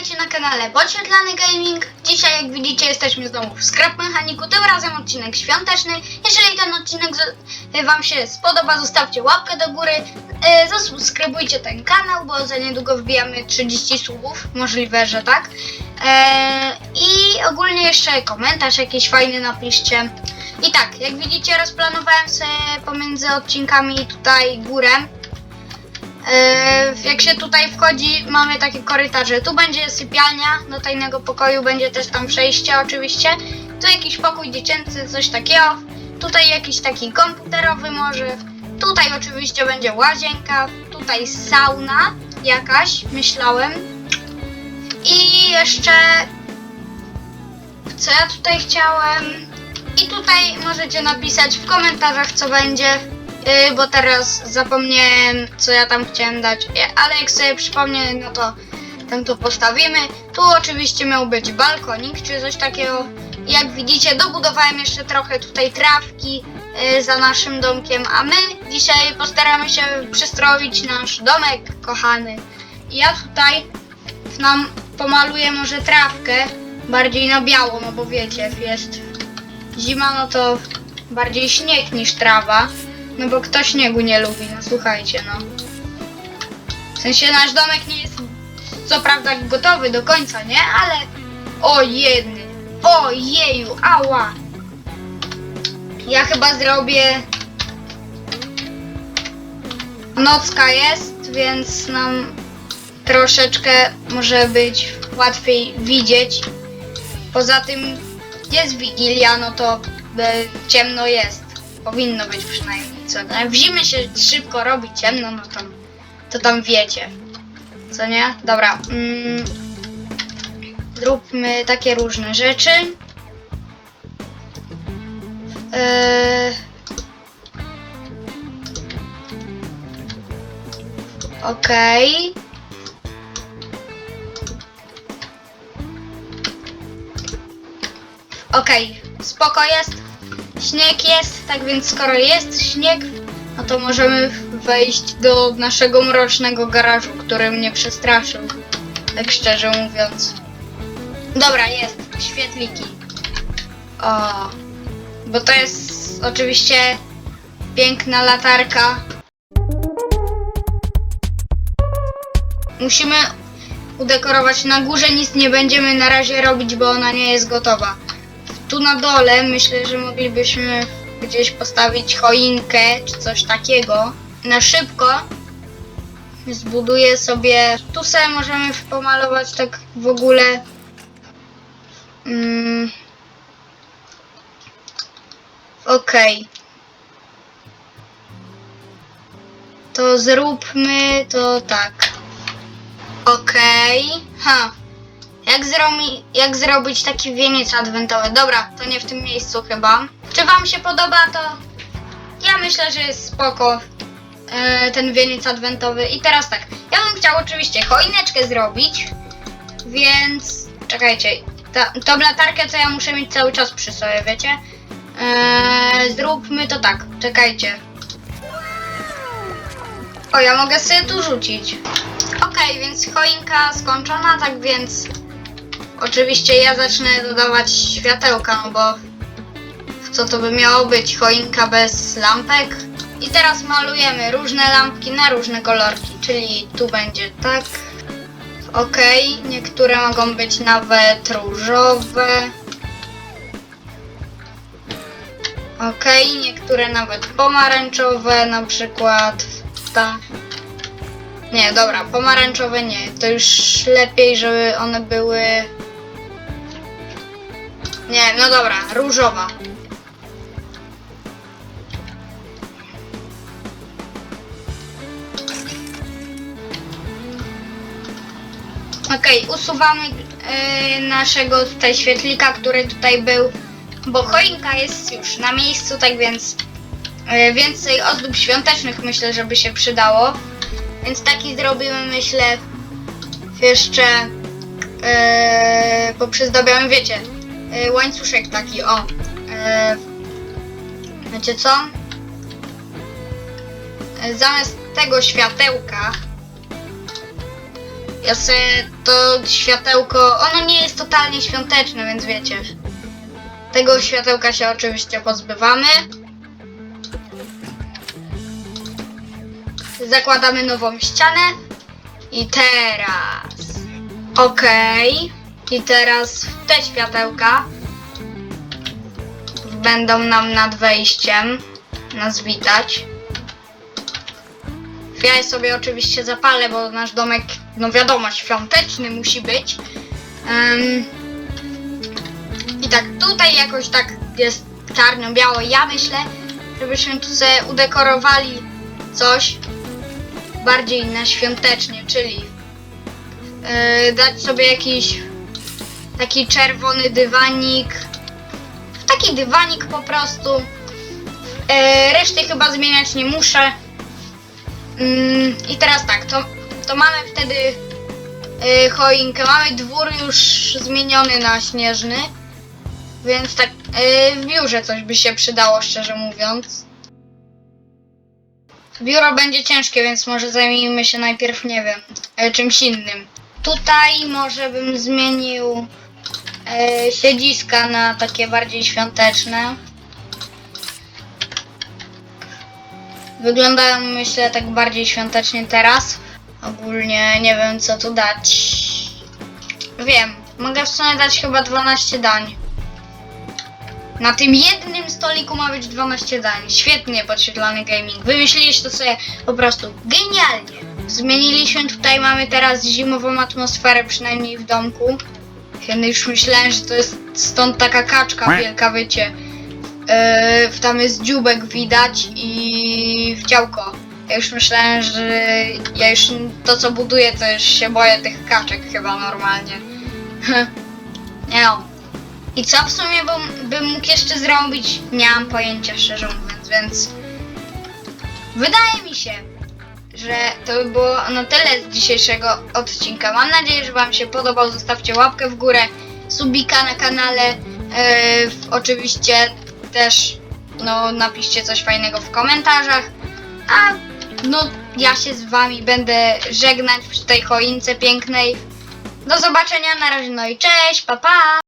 witajcie na kanale Podświetlany Gaming. Dzisiaj, jak widzicie, jesteśmy znowu w Scrap Mechaniku, tym razem odcinek świąteczny. Jeżeli ten odcinek Wam się spodoba, zostawcie łapkę do góry, e, zasubskrybujcie ten kanał, bo za niedługo wbijamy 30 subów, możliwe, że tak. E, I ogólnie jeszcze komentarz jakiś fajny napiszcie. I tak, jak widzicie, rozplanowałem sobie pomiędzy odcinkami tutaj górę. Yy, jak się tutaj wchodzi, mamy takie korytarze. Tu będzie sypialnia do tajnego pokoju, będzie też tam przejście oczywiście. Tu jakiś pokój dziecięcy, coś takiego. Tutaj jakiś taki komputerowy może. Tutaj oczywiście będzie łazienka. Tutaj sauna jakaś, myślałem. I jeszcze... Co ja tutaj chciałem? I tutaj możecie napisać w komentarzach, co będzie. Yy, bo teraz zapomniałem, co ja tam chciałem dać, Ja- ale jak sobie przypomnę, no to tam to postawimy. Tu oczywiście miał być balkonik, czy coś takiego. Jak widzicie, dobudowałem jeszcze trochę tutaj trawki yy, za naszym domkiem, a my dzisiaj postaramy się przystroić nasz domek kochany. Ja tutaj nam pomaluję może trawkę, bardziej na biało, no bo wiecie, jest zima, no to bardziej śnieg niż trawa. No bo kto śniegu nie lubi, no słuchajcie, no. W sensie nasz domek nie jest co prawda gotowy do końca, nie? Ale o jedny, o jeju, ała. Ja chyba zrobię nocka jest, więc nam troszeczkę może być łatwiej widzieć. Poza tym jest Wigilia, no to e, ciemno jest. Powinno być przynajmniej, co nie? W zimę się szybko robi ciemno, no to, to tam wiecie. Co nie? Dobra. Mm, zróbmy takie różne rzeczy. Eee, Okej. Okej, spoko jest. Śnieg jest, tak więc skoro jest śnieg, no to możemy wejść do naszego mrocznego garażu, który mnie przestraszył. Tak szczerze mówiąc. Dobra, jest. Świetliki. O. Bo to jest oczywiście piękna latarka. Musimy udekorować na górze, nic nie będziemy na razie robić, bo ona nie jest gotowa. Tu na dole myślę, że moglibyśmy gdzieś postawić choinkę czy coś takiego. Na szybko zbuduję sobie. Tu sobie możemy pomalować tak w ogóle. Mm. Okej. To zróbmy to tak. Okej. Ha. Jak, jak zrobić taki wieniec adwentowy? Dobra, to nie w tym miejscu chyba. Czy wam się podoba to? Ja myślę, że jest spoko e, ten wieniec adwentowy. I teraz tak, ja bym chciał oczywiście choineczkę zrobić, więc czekajcie, ta, tą latarkę to ja muszę mieć cały czas przy sobie, wiecie? E, zróbmy to tak, czekajcie. O, ja mogę sobie tu rzucić. Okej, więc choinka skończona, tak więc Oczywiście ja zacznę dodawać światełka, no bo co to by miało być? Choinka bez lampek. I teraz malujemy różne lampki na różne kolorki, czyli tu będzie tak. Ok, niektóre mogą być nawet różowe. Ok, niektóre nawet pomarańczowe, na przykład ta. Nie, dobra, pomarańczowe nie. To już lepiej, żeby one były nie, no dobra, różowa. Okej, usuwamy yy, naszego tutaj świetlika, który tutaj był, bo choinka jest już na miejscu, tak więc yy, więcej ozdób świątecznych myślę, żeby się przydało. Więc taki zrobimy, myślę, jeszcze yy, poprzyzdobiamy, wiecie, łańcuszek taki, o. Y, wiecie co? Y, Zamiast tego światełka ja sobie to światełko, ono nie jest totalnie świąteczne, więc wiecie. Tego światełka się oczywiście pozbywamy. Zakładamy nową ścianę. I teraz. Okej. I teraz te światełka będą nam nad wejściem nas witać. Ja sobie oczywiście zapalę, bo nasz domek, no wiadomo, świąteczny musi być. Ym, I tak tutaj jakoś tak jest czarno-biało. Ja myślę, żebyśmy tu sobie udekorowali coś bardziej na świątecznie, czyli yy, dać sobie jakiś taki czerwony dywanik. Taki dywanik po prostu. Yy, reszty chyba zmieniać nie muszę. Mm, I teraz tak, to, to mamy wtedy yy, choinkę. Mamy dwór już zmieniony na śnieżny. Więc tak yy, w biurze coś by się przydało, szczerze mówiąc. Biuro będzie ciężkie, więc może zajmijmy się najpierw, nie wiem, yy, czymś innym. Tutaj może bym zmienił yy, siedziska na takie bardziej świąteczne. Wyglądają myślę tak bardziej świątecznie teraz. Ogólnie nie wiem co tu dać. Wiem, mogę w sumie dać chyba 12 dań. Na tym jednym stoliku ma być 12 dań. Świetnie podświetlany gaming. Wymyśliliście to sobie po prostu genialnie. Zmieniliśmy tutaj, mamy teraz zimową atmosferę, przynajmniej w domku. Kiedy już myślałem, że to jest stąd taka kaczka wielka, wiecie. Yy, tam jest dziubek widać i w działko. Ja już myślałem, że ja już to co buduję, to już się boję tych kaczek chyba normalnie. Nie no. I co w sumie bym, bym mógł jeszcze zrobić? Nie mam pojęcia szczerze mówiąc, więc wydaje mi się, że to by było na tyle z dzisiejszego odcinka. Mam nadzieję, że Wam się podobał. Zostawcie łapkę w górę, subika na kanale. Yy, oczywiście też no, napiszcie coś fajnego w komentarzach. A no ja się z Wami będę żegnać przy tej choince pięknej. Do zobaczenia, na razie, no i cześć, pa pa!